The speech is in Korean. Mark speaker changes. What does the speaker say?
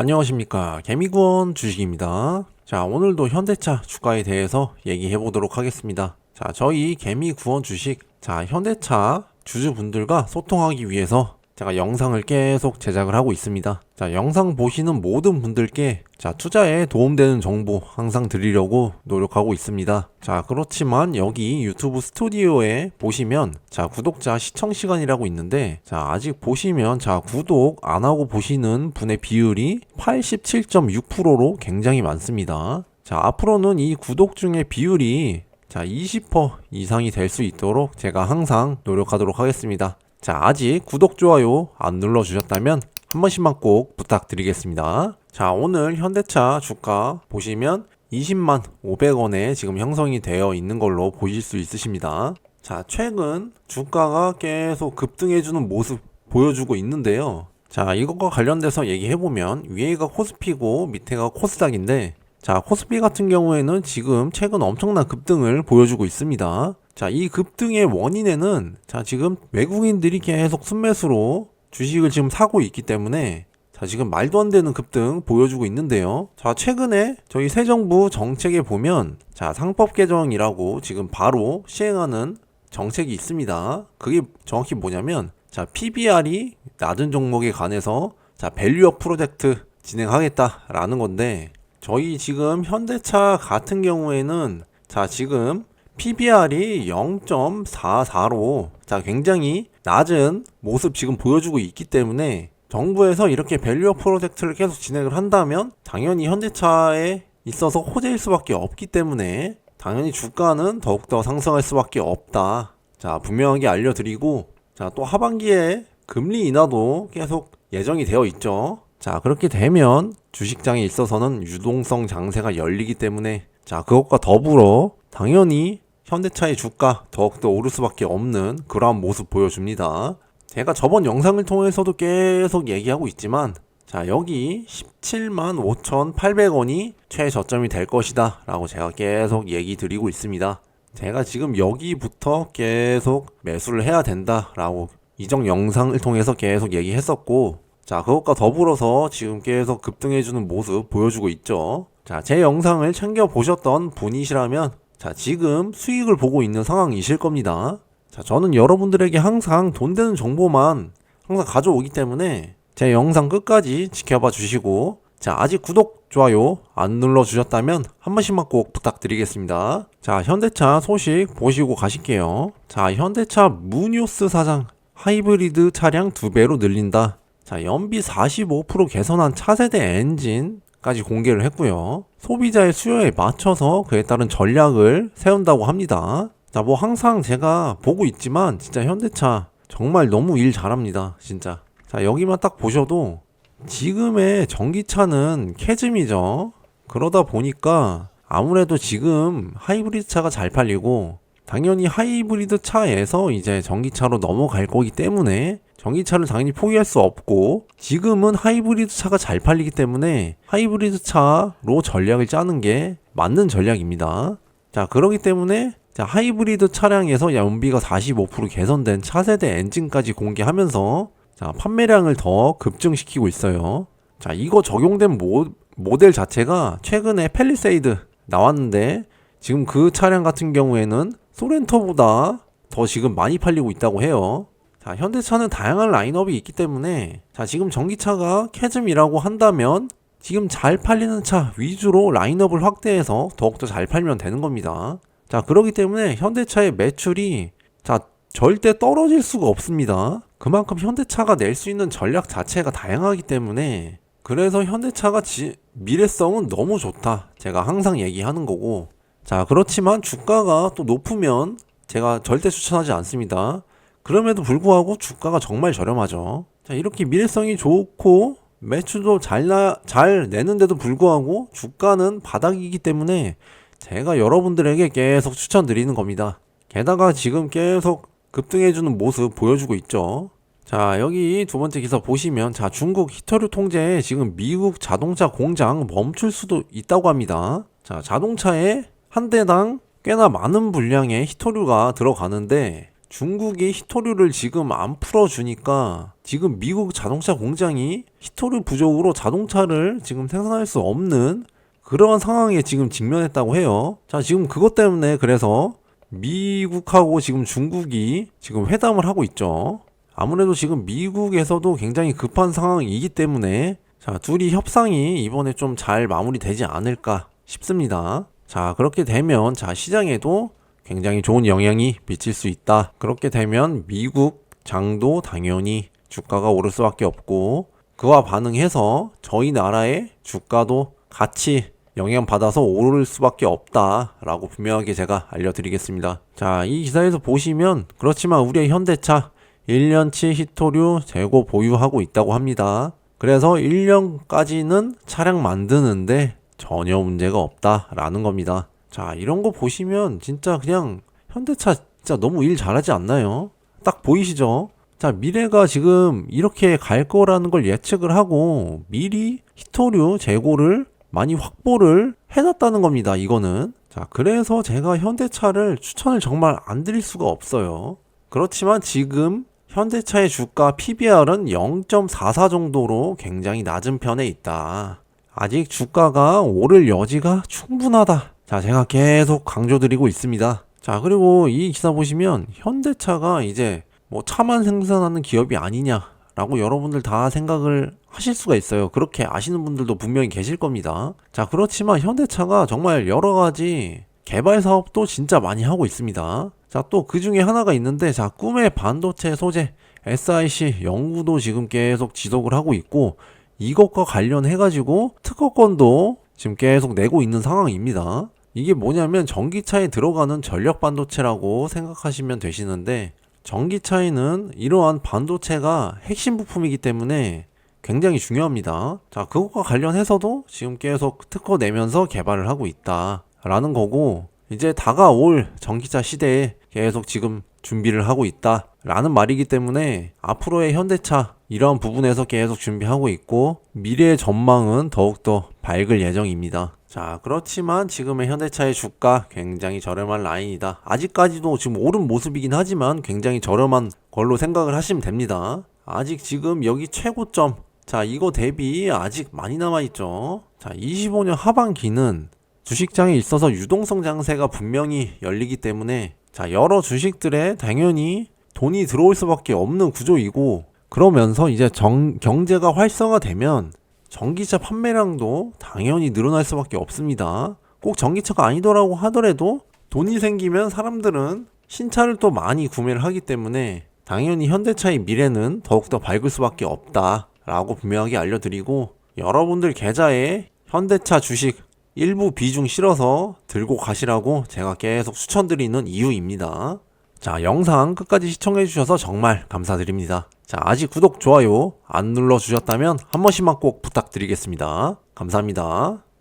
Speaker 1: 안녕하십니까. 개미구원 주식입니다. 자 오늘도 현대차 주가에 대해서 얘기해 보도록 하겠습니다. 자 저희 개미구원 주식 자 현대차 주주분들과 소통하기 위해서 제가 영상을 계속 제작을 하고 있습니다. 자 영상 보시는 모든 분들께 자 투자에 도움되는 정보 항상 드리려고 노력하고 있습니다. 자 그렇지만 여기 유튜브 스튜디오에 보시면 자 구독자 시청 시간이라고 있는데 자 아직 보시면 자 구독 안 하고 보시는 분의 비율이 87.6%로 굉장히 많습니다. 자 앞으로는 이 구독 중의 비율이 자 20% 이상이 될 수 있도록 제가 항상 노력하도록 하겠습니다 자 아직 구독 좋아요 안 눌러주셨다면 한 번씩만 꼭 부탁드리겠습니다. 자 오늘 현대차 주가 보시면 20만 500원에 지금 형성이 되어 있는 걸로 보실 수 있으십니다. 자 최근 주가가 계속 급등해주는 모습 보여주고 있는데요. 자 이것과 관련돼서 얘기해보면 위에가 코스피고 밑에가 코스닥인데 자 코스피 같은 경우에는 지금 최근 엄청난 급등을 보여주고 있습니다 자, 이 급등의 원인에는 자, 지금 외국인들이 계속 순매수로 주식을 지금 사고 있기 때문에 자, 지금 말도 안 되는 급등 보여주고 있는데요. 자, 최근에 저희 새 정부 정책에 보면 자, 상법 개정이라고 지금 바로 시행하는 정책이 있습니다. 그게 정확히 뭐냐면 자, PBR이 낮은 종목에 관해서 자, 밸류업 프로젝트 진행하겠다라는 건데 저희 지금 현대차 같은 경우에는 자, 지금 PBR이 0.44로 자 굉장히 낮은 모습 지금 보여주고 있기 때문에 정부에서 이렇게 밸류업 프로젝트를 계속 진행을 한다면 당연히 현대차에 있어서 호재일 수밖에 없기 때문에 당연히 주가는 더욱더 상승할 수밖에 없다. 자 분명하게 알려드리고 자 또 하반기에 금리 인하도 계속 예정이 되어 있죠. 자 그렇게 되면 주식장에 있어서는 유동성 장세가 열리기 때문에 자 그것과 더불어 당연히 현대차의 주가 더욱더 오를 수밖에 없는 그러한 모습 보여줍니다. 제가 저번 영상을 통해서도 계속 얘기하고 있지만 자 여기 17만 5,800원이 최저점이 될 것이다 라고 제가 계속 얘기 드리고 있습니다. 제가 지금 여기부터 계속 매수를 해야 된다 라고 이전 영상을 통해서 계속 얘기했었고 자 그것과 더불어서 지금 계속 급등해주는 모습 보여주고 있죠. 자 제 영상을 챙겨 보셨던 분이시라면 자, 지금 수익을 보고 있는 상황이실 겁니다. 자, 저는 여러분들에게 항상 돈 되는 정보만 항상 가져오기 때문에 제 영상 끝까지 지켜봐 주시고 자, 아직 구독, 좋아요 안 눌러 주셨다면 한 번씩만 꼭 부탁드리겠습니다. 자, 현대차 소식 보시고 가실게요. 자, 현대차 무뉴스 사장 하이브리드 차량 두 배로 늘린다. 자, 연비 45% 개선한 차세대 엔진 까지 공개를 했고요. 소비자의 수요에 맞춰서 그에 따른 전략을 세운다고 합니다. 자, 뭐 항상 제가 보고 있지만 진짜 현대차 정말 너무 일 잘합니다. 진짜. 자, 여기만 딱 보셔도 지금의 전기차는 캐즘이죠. 그러다 보니까 아무래도 지금 하이브리드 차가 잘 팔리고 당연히 하이브리드 차에서 이제 전기차로 넘어갈 거기 때문에 전기차를 당연히 포기할 수 없고 지금은 하이브리드 차가 잘 팔리기 때문에 하이브리드 차로 전략을 짜는 게 맞는 전략입니다. 자 그러기 때문에 자, 하이브리드 차량에서 연비가 45% 개선된 차세대 엔진까지 공개하면서 자, 판매량을 더 급증시키고 있어요. 자, 이거 적용된 모, 모델 자체가 최근에 펠리세이드 나왔는데 지금 그 차량 같은 경우에는 소렌토보다 더 지금 많이 팔리고 있다고 해요. 자, 현대차는 다양한 라인업이 있기 때문에 자, 지금 전기차가 캐즘이라고 한다면 지금 잘 팔리는 차 위주로 라인업을 확대해서 더욱더 잘 팔면 되는 겁니다. 자, 그러기 때문에 현대차의 매출이 자, 절대 떨어질 수가 없습니다. 그만큼 현대차가 낼 수 있는 전략 자체가 다양하기 때문에 그래서 현대차가 지, 미래성은 너무 좋다. 제가 항상 얘기하는 거고. 자, 그렇지만 주가가 또 높으면 제가 절대 추천하지 않습니다. 그럼에도 불구하고 주가가 정말 저렴하죠. 자, 이렇게 미래성이 좋고 매출도 잘, 나, 잘 내는데도 불구하고 주가는 바닥이기 때문에 제가 여러분들에게 계속 추천드리는 겁니다. 게다가 지금 계속 급등해주는 모습 보여주고 있죠. 자, 여기 두 번째 기사 보시면, 자, 중국 히터류 통제에 지금 미국 자동차 공장 멈출 수도 있다고 합니다. 자, 자동차에 한 대당 꽤나 많은 분량의 히토류가 들어가는데, 중국이 히토류를 지금 안 풀어주니까 지금 미국 자동차 공장이 히토류 부족으로 자동차를 지금 생산할 수 없는 그러한 상황에 지금 직면했다고 해요. 자, 지금 그것 때문에 그래서 미국하고 지금 중국이 지금 회담을 하고 있죠. 아무래도 지금 미국에서도 굉장히 급한 상황이기 때문에 자, 둘이 협상이 이번에 좀 잘 마무리되지 않을까 싶습니다. 자, 그렇게 되면 자, 시장에도 굉장히 좋은 영향이 미칠 수 있다. 그렇게 되면 미국 장도 당연히 주가가 오를 수밖에 없고 그와 반응해서 저희 나라의 주가도 같이 영향받아서 오를 수밖에 없다라고 분명하게 제가 알려드리겠습니다. 자, 이 기사에서 보시면 그렇지만 우리의 현대차 1년치 히토류 재고 보유하고 있다고 합니다. 그래서 1년까지는 차량 만드는데 전혀 문제가 없다라는 겁니다. 자, 이런 거 보시면 진짜 그냥 현대차 진짜 너무 일 잘하지 않나요? 딱 보이시죠? 자, 미래가 지금 이렇게 갈 거라는 걸 예측을 하고 미리 히토류 재고를 많이 확보를 해놨다는 겁니다. 이거는. 자, 그래서 제가 현대차를 추천을 정말 안 드릴 수가 없어요. 그렇지만 지금 현대차의 주가 PBR은 0.44 정도로 굉장히 낮은 편에 있다. 아직 주가가 오를 여지가 충분하다. 자, 제가 계속 강조드리고 있습니다. 자, 그리고 이 기사 보시면 현대차가 이제 뭐 차만 생산하는 기업이 아니냐라고 여러분들 다 생각을 하실 수가 있어요. 그렇게 아시는 분들도 분명히 계실 겁니다. 자, 그렇지만 현대차가 정말 여러 가지 개발 사업도 진짜 많이 하고 있습니다. 자, 또 그 중에 하나가 있는데, 자, 꿈의 반도체 소재 SIC 연구도 지금 계속 지속을 하고 있고, 이것과 관련해 가지고 특허권도 지금 계속 내고 있는 상황입니다. 이게 뭐냐면 전기차에 들어가는 전력 반도체라고 생각하시면 되시는데, 전기차에는 이러한 반도체가 핵심 부품이기 때문에 굉장히 중요합니다. 자, 그것과 관련해서도 지금 계속 특허 내면서 개발을 하고 있다. 라는 거고, 이제 다가올 전기차 시대에 계속 지금 준비를 하고 있다. 라는 말이기 때문에 앞으로의 현대차 이러한 부분에서 계속 준비하고 있고, 미래의 전망은 더욱더 밝을 예정입니다. 자, 그렇지만 지금의 현대차의 주가 굉장히 저렴한 라인이다. 아직까지도 지금 오른 모습이긴 하지만 굉장히 저렴한 걸로 생각을 하시면 됩니다. 아직 지금 여기 최고점. 자, 이거 대비 아직 많이 남아있죠. 자, 25년 하반기는 주식장에 있어서 유동성 장세가 분명히 열리기 때문에 자, 여러 주식들에 당연히 돈이 들어올 수밖에 없는 구조이고 그러면서 이제 정, 경제가 활성화되면 전기차 판매량도 당연히 늘어날 수밖에 없습니다. 꼭 전기차가 아니더라고 하더라도 돈이 생기면 사람들은 신차를 또 많이 구매를 하기 때문에 당연히 현대차의 미래는 더욱더 밝을 수밖에 없다 라고 분명하게 알려드리고 여러분들 계좌에 현대차 주식 일부 비중 실어서 들고 가시라고 제가 계속 추천드리는 이유입니다. 자, 영상 끝까지 시청해주셔서 정말 감사드립니다. 자, 아직 구독, 좋아요 안 눌러주셨다면 한 번씩만 꼭 부탁드리겠습니다. 감사합니다.